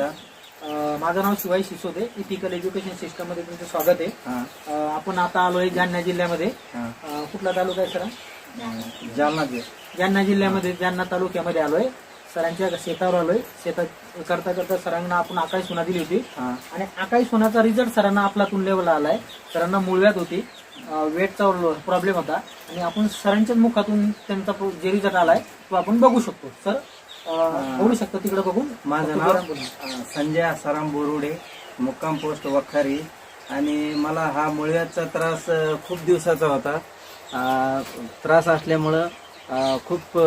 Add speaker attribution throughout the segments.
Speaker 1: माझं नाव Shivai Sisode ethical education सिस्टममध्ये तुमचं स्वागत आहे. आपण आता आलोय जालना जिल्ह्यामध्ये. कुठला तालुका आहे सर
Speaker 2: जालना
Speaker 1: जालना जिल्ह्यामध्ये जालना तालुक्यामध्ये आलोय. सरांच्या शेतावर आलोय. शेतात करता करता सरांना आपण आकाश सोना दिली होती. आणि आकाश सोनाचा रिझल्ट सरांना आपला लेवलला आलाय. सरांना मुळव्यात होती. वेटचा प्रॉब्लेम होता. आणि आपण सरांच्याच मुखातून त्यांचा जे रिझल्ट आलाय तो आपण बघू शकतो. सर बोलू शकता तिकडे बघून?
Speaker 2: माझं नाव संजय आसाराम बोरुडे मुक्काम पोस्ट वखारी. आणि मला हा मुळव्याचा त्रास खूप दिवसाचा होता. त्रास असल्यामुळं खूप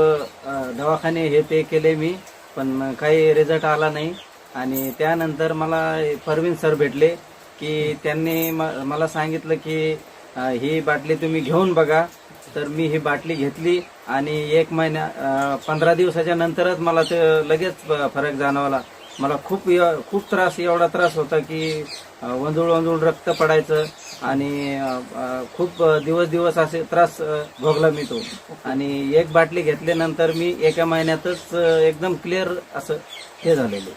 Speaker 2: दवाखाने हे ते केले मी पण काही रिझल्ट आला नाही. आणि त्यानंतर मला परवीन सर भेटले की त्यांनी मला सांगितलं की ही बाटली तुम्ही घेऊन बघा. तर मी ही बाटली घेतली आणि एक महिन्या पंधरा दिवसाच्या नंतरच मला ते लगेच फरक जाणवला. मला खूप य- खूप त्रास एवढा त्रास होता की वंजूळ वंजूळ रक्त पडायचं आणि खूप दिवस दिवस असे त्रास भोगला मी तो. आणि एक बाटली घेतल्यानंतर मी एका महिन्यातच एकदम क्लिअर असं हे झालेलं.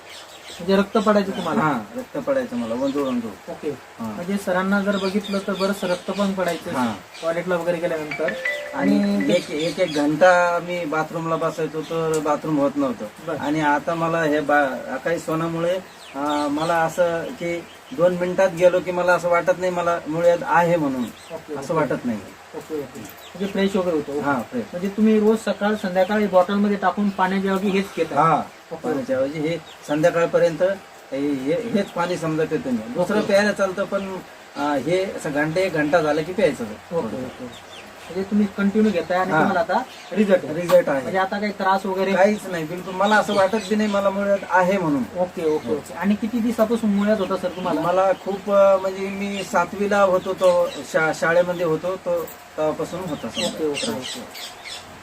Speaker 1: म्हणजे रक्त पडायचं तुम्हाला
Speaker 2: हा रक्त पडायचं मला वंजूळ वंजूळ
Speaker 1: ओके
Speaker 2: हा.
Speaker 1: म्हणजे सरांना जर बघितलं तर बरंच रक्त पण पडायचं
Speaker 2: हा.
Speaker 1: टॉयलेटला वगैरे गेल्यानंतर
Speaker 2: आणि
Speaker 1: आणि
Speaker 2: एक एक एक घंटा मी बाथरूमला बसायचो तर बाथरूम होत नव्हतं. आणि आता मला हे बा- काही सोनामुळे मला असं की दोन मिनिटात गेलो की मला असं वाटत नाही मला मुळ्यात आहे म्हणून. असं वाटत नाही.
Speaker 1: Okay okay. म्हणजे फ्रेश वगैरे होतो
Speaker 2: हा फ्रेश
Speaker 1: म्हणजे तुम्ही रोज सकाळ संध्याकाळी बॉटलमध्ये टाकून पाण्याच्या ऐवजी हेच घेता.
Speaker 2: हा पाण्याच्या ऐवजी हे संध्याकाळपर्यंत हे- हेच पाणी समजा पितो मी दुसरं प्यायला चालतं पण अं, हे असं घंटे एक घंटा झाला की प्यायचं.
Speaker 1: Okay okay. म्हणजे तुम्ही कंटिन्यू घेताय आणि
Speaker 2: हा.
Speaker 1: तुम्हाला आता रिझल्ट
Speaker 2: रिझल्ट आहे.
Speaker 1: म्हणजे आता काही त्रास वगैरे?
Speaker 2: काहीच नाही. बिलकुल. मला असं वाटत बी नाही मला मुळ्यात आहे म्हणून.
Speaker 1: Okay okay okay. आणि किती दिवसापासून मुळ्यात होता सर तुम्हाला?
Speaker 2: मला खूप अं, म्हणजे मी सातवीला होतो तो शा- शाळेमध्ये होतो तो तेव्हापासून होता
Speaker 1: ओके ओके ओके.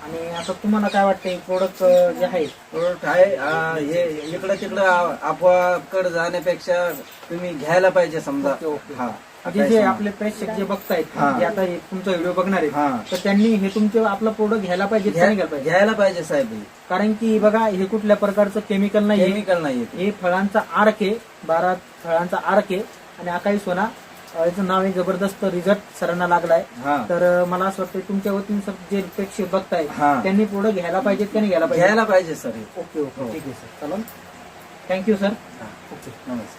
Speaker 1: आणि आता तुम्हाला काय वाटतंय प्रोडक्ट जे आहे?
Speaker 2: प्रोडक्ट आहे अं, हे इकडं तिकडं अफवाकडे जाण्यापेक्षा तुम्ही घ्यायला पाहिजे समजा.
Speaker 1: Okay, okay.
Speaker 2: हा.
Speaker 1: जे आपले प्रेक्षक जे बघतायत
Speaker 2: हा.
Speaker 1: जे आता हे तुमचा व्हिडिओ बघणार आहेत
Speaker 2: हा.
Speaker 1: तर त्यांनी हे तुमचे आपलं प्रोडक्ट घ्यायला पाहिजे का नाही घ्यायला पाहिजे?
Speaker 2: घ्यायला पाहिजे साहेब.
Speaker 1: कारण की बघा हे कुठल्या प्रकारचं केमिकल नाही
Speaker 2: केमिकल नाही येते
Speaker 1: हे फळांचा आर्क आहे बारा फळांचा आर्क आहे. आणि आकाई सोना अं, याचं नाव आहे जबरदस्त रिझल्ट सरांना लागलाय.
Speaker 2: हा.
Speaker 1: तर अं, मला असं वाटतं तुमच्या वतीने सर जे प्रेक्षक बघताय
Speaker 2: हा.
Speaker 1: त्यांनी प्रोडक्ट घ्यायला पाहिजेत का नाही घ्यायला पाहिजे
Speaker 2: घ्यायला पाहिजे सर. हे.
Speaker 1: Okay okay.
Speaker 2: हो.
Speaker 1: ठीक आहे सर. चला. थँक्यू सर
Speaker 2: हा.
Speaker 1: ओके
Speaker 2: नमस्कार.